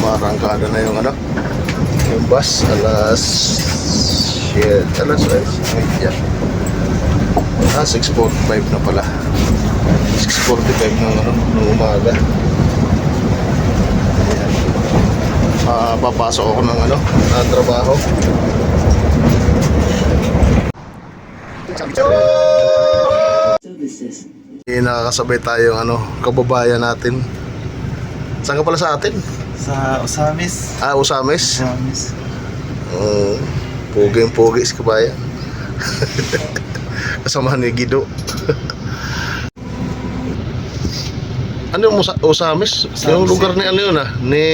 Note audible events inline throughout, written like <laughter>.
marangkada na yung ano, yung bus, alas, shit, alas, yeah. Ah, 6.45 na pala. 6.45 na ano, ng umaga. Ayan. Ah, papasok ako ng ano, ng trabaho. Services. Eh, nakakasabay tayong ano, kababayan natin. Saan ka pala sa atin? Sa Osamis. Ah, Usames. Osamis. Oo. Puging pugi si kabayan. <laughs> Kasamahan ni Gido. ano yung Usa- Usames? Yung lugar eh. ni ano yun ah? Ni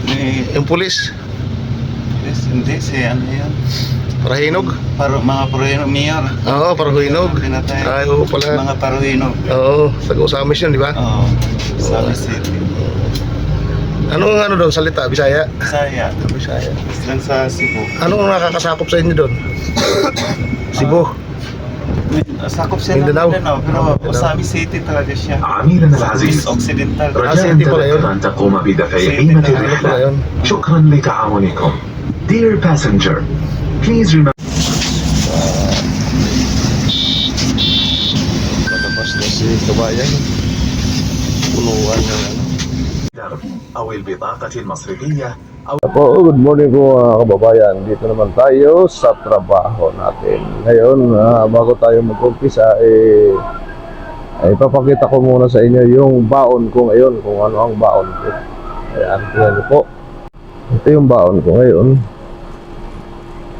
Ni, yung pulis. yes, hindi, si ano yan. Parahinog? Paro, mga Paruhino Mayor. Oo, Parahinog. Pinatay. Ay, oo pala. Mga Paruhino. Oo, taga Usames yun, di ba? Oo. Osamis City. Ano ang ano doon? Salita, Bisaya? Bisaya. Bisaya. Lang sa Cebu. Ano ang nakakasakop sa inyo doon? Cebu. Sakop siya ng Mindanao. Mindanao. Pero Mindanao. Osamis City talaga siya. عميلنا East العزيز Occidental. Ah, رجاء City pala yun. تذكر أن تقوم بدفع City قيمة pala. Ano pala الرحلة yun? شكرا لتعاونكم Dear passenger Please remember Palabas na si kabayan. Punuan ng ano. أو البطاقة المصرفية Po, good morning po mga kababayan. Dito naman tayo sa trabaho natin. Ngayon, ah, bago tayo mag-umpisa, eh, ay papakita ko muna sa inyo yung baon ko ngayon, kung ano ang baon ko. Ayan, tingnan niyo po. Ito yung baon ko ngayon.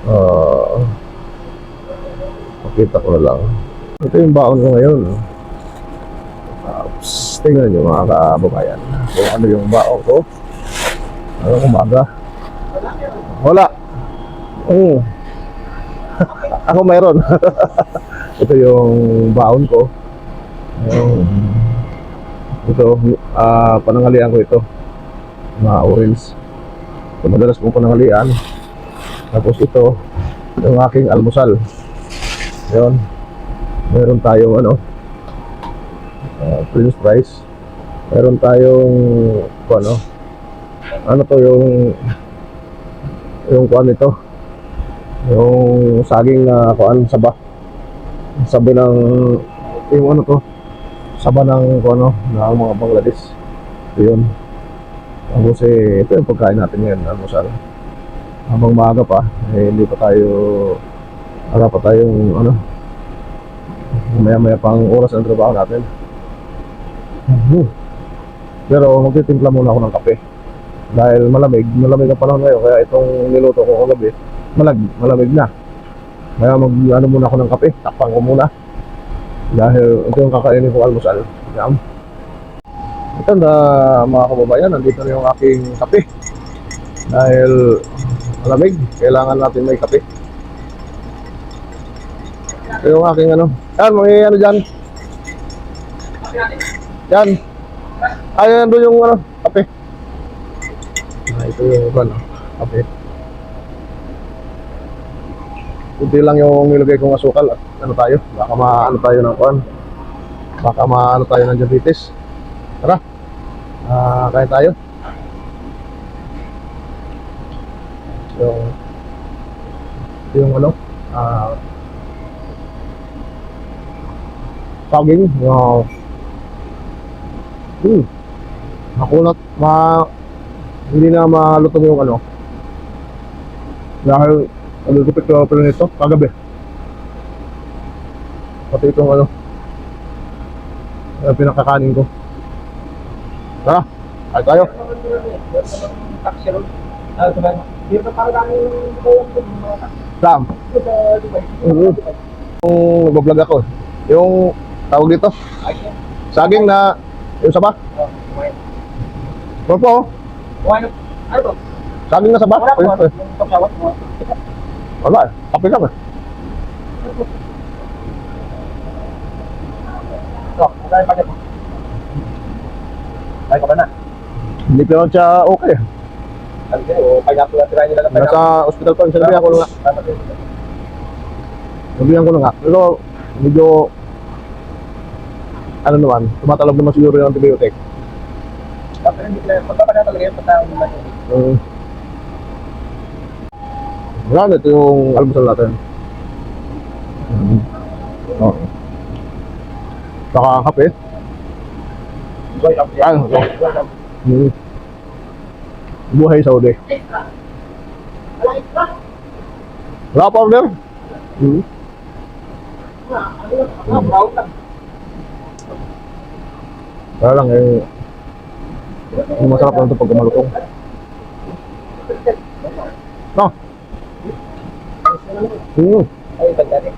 Ah, pakita ko na lang. Ito yung baon ko ngayon. Tingnan niyo mga kababayan. Kung ano yung baon ko. Ano umaga? Wala. Oo. <laughs> Ako mayroon. <laughs> ito yung baon ko. Yung, ito, ah panangalian ko ito. Mga orange. Ito madalas kong panangalian. Tapos ito, yung aking almusal. Yun. Meron tayong ano, ah, french fries. Meron tayong, ano, ano to yung yung kuan nito yung saging na kuan saba. Sabi ng yung ano to? Saba ng kuan ano ng mga Bangladesh. Yun. Tapos eh ito yung pagkain natin ngayon almusal. Habang maaga pa eh, hindi pa tayo wala pa tayong ano maya maya pang oras ng trabaho natin Mhm. pero magtitimpla muna ako ng kape. Dahil malamig, malamig ang panahon ngayon kaya itong niluto ko kagabi malag, malamig na. Kaya mag ano muna ako ng kape takpan ko muna. Dahil ito yung kakainin ko almusal. Yum. ito na mga kababayan nandito na yung aking kape. Dahil malamig kailangan natin may kape. Ito yung aking ano. Yan may ano dyan yan ay nandun yung ano kape Ah, ito yung ano, kape. Kunti lang yung nilagay kong asukal at ano tayo, baka maano tayo ng kuan. Baka maano tayo ng diabetes. Tara. Ah, kaya tayo. Yung yung ano, ah saging, yung hmm, makunat, ma hindi na malutong yung ano. Dahil nagugupit ko pala nito kagabi. Pati itong ano. Yung pinakakanin ko. Tara, ay tayo. Sam. Oo. Yung nagbablog ako. Yung tawag dito. Saging na yung saba. Opo. Saging na saba. Wala Wala. Kape lang eh. Hindi pero siya okay. Nasa ospital pa, sinabihan ko na nga. Sinabihan ko na nga. Pero medyo ano naman, tumatalab naman siguro yung antibiotic. Pero hindi na, magpapala talaga yung patawag mo. Um, wala, ito yung almusal natin. Mm. Oh. Saka kape. Welcome. Ano? Welcome. Mm. Buhay Saudi. Wala pa order? Mm. Ah, brown lang. Kaya lang eh, yung masarap lang ito pag malutong. No? Mm. Ay, pagdari.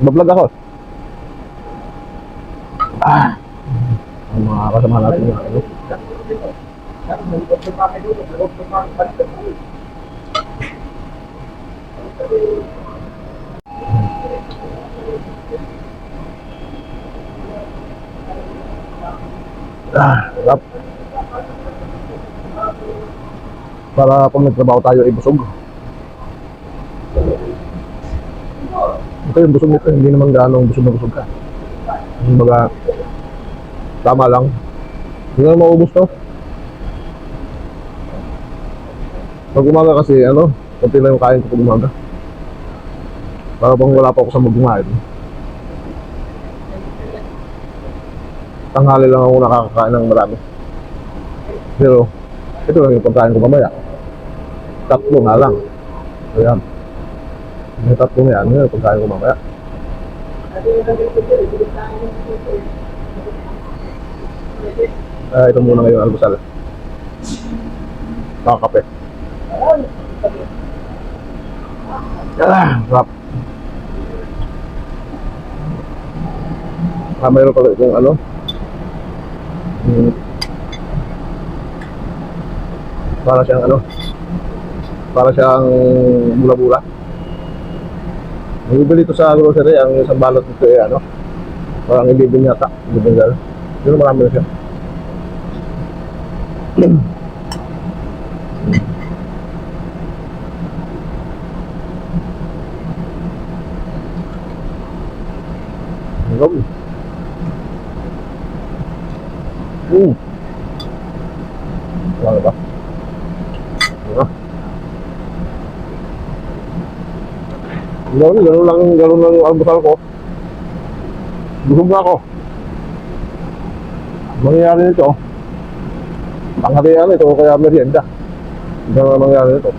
Bablog ako. Ah. Ang mga kasama natin yung ano. Ah, sarap. Para pag nagtrabaho tayo ay busog. Ito yung busog nito, hindi naman gaano busog na busog ka. Yung baga, tama lang. Hindi na maubos to. Pag umaga kasi, ano, konti lang yung kain ko pag umaga. Para bang wala pa ako sa magkumain. Tanghali lang ako nakakakain ng marami. Pero, ito lang yung pagkain ko mamaya. Tatlo nga lang. Ayan. Yung tatlo na yan, yung pagkain ko mamaya. Ah, ito muna ngayon almusal. Nakakape. Ah, sarap. Ah, mayroon pala itong ano. Hmm. Para siyang ano. Para siyang bula-bula. Nabibili ito sa grocery, ang isang balot nito eh, ano. Parang ibibin yata. Ibibin gano'n. Pero marami na siya. <clears throat> Yum. Mm. Wala ba? Wala. Ganun, ganun lang, ganun lang yung almusal ko. Busog na ako. Mangyayari nito, tanghalian ito, kaya merienda. Ito na mangyayari nito. <clears throat>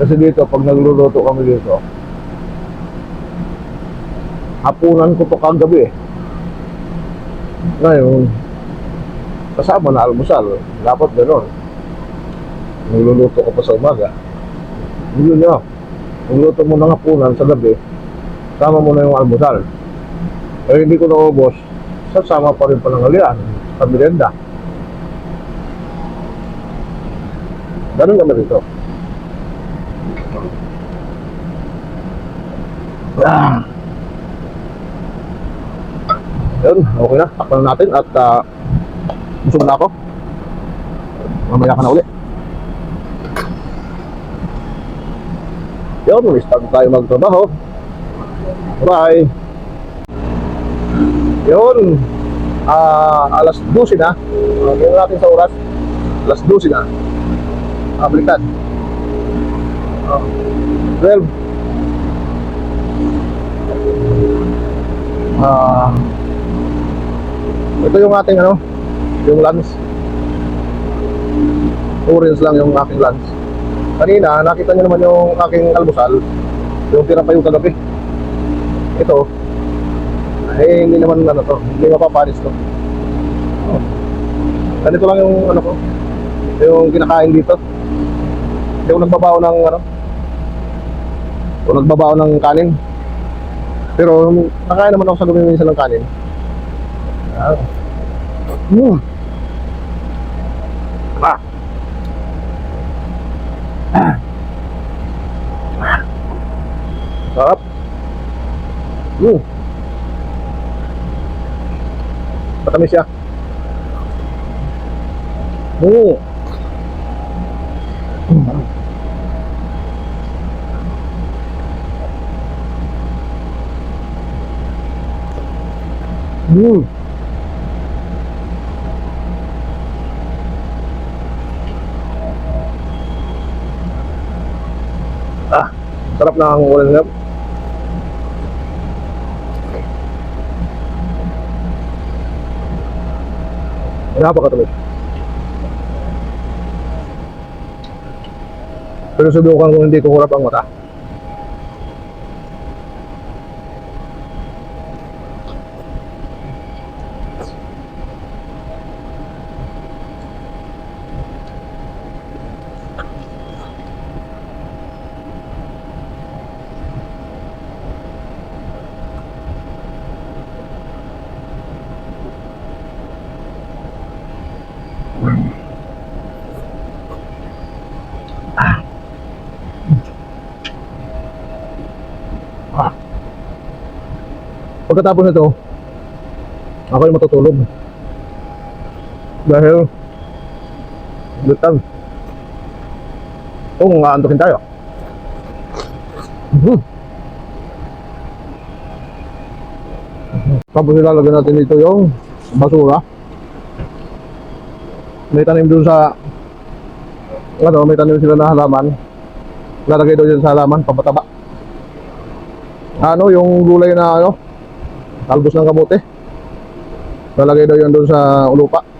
Kasi dito, pag nagluluto kami dito, hapunan ko to kagabi eh. Ngayon, kasama na almusal, dapat gano'n. Nagluluto ko pa sa umaga. Yun nyo, magluto mo ng hapunan sa gabi, sama mo na yung almusal. Eh hindi ko naubos, sasama pa rin panangalian sa merienda. Ganun kami dito. Ah. Yun, okay na. Takpan na natin at uh, busog na ako. Mamaya ka na uli. Yun, start tayo magtrabaho. Bye. Yun. Ah, alas 12 na. Uh, Tingnan natin sa oras. Alas 12 na. Ah, baliktad. Ah, 12. Ah, ito yung ating ano, yung lunch. Orange lang yung aking lunch. Kanina, nakita niyo naman yung aking almusal, yung tira pa yung kagabi. Ito, eh hindi naman ano to, hindi mapapanis to. Oh. Ganito lang yung ano ko, yung kinakain dito. Hindi ako nagbabaw ng ano, o nagbabaw ng kanin. Pero nakain naman ako sa gabi minsan ng kanin. Ah. Mm. Matamis siya. Oo. Mm. Mm. Ah, sarap na ang ulan ngayon. Napakatuloy. Pero subukan kung hindi kukurap ang mata. Pagkatapos nito, ako yung matutulog. Dahil, lutang. Kung aantokin tayo. Mhm. Tapos ilalagay natin dito yung basura. May tanim dun sa ano, may tanim sila na halaman. Lalagay dyan sa halaman, pabataba. Ano, yung gulay na ano, talbos ng kamote. Lalagay daw yan doon sa ulupa.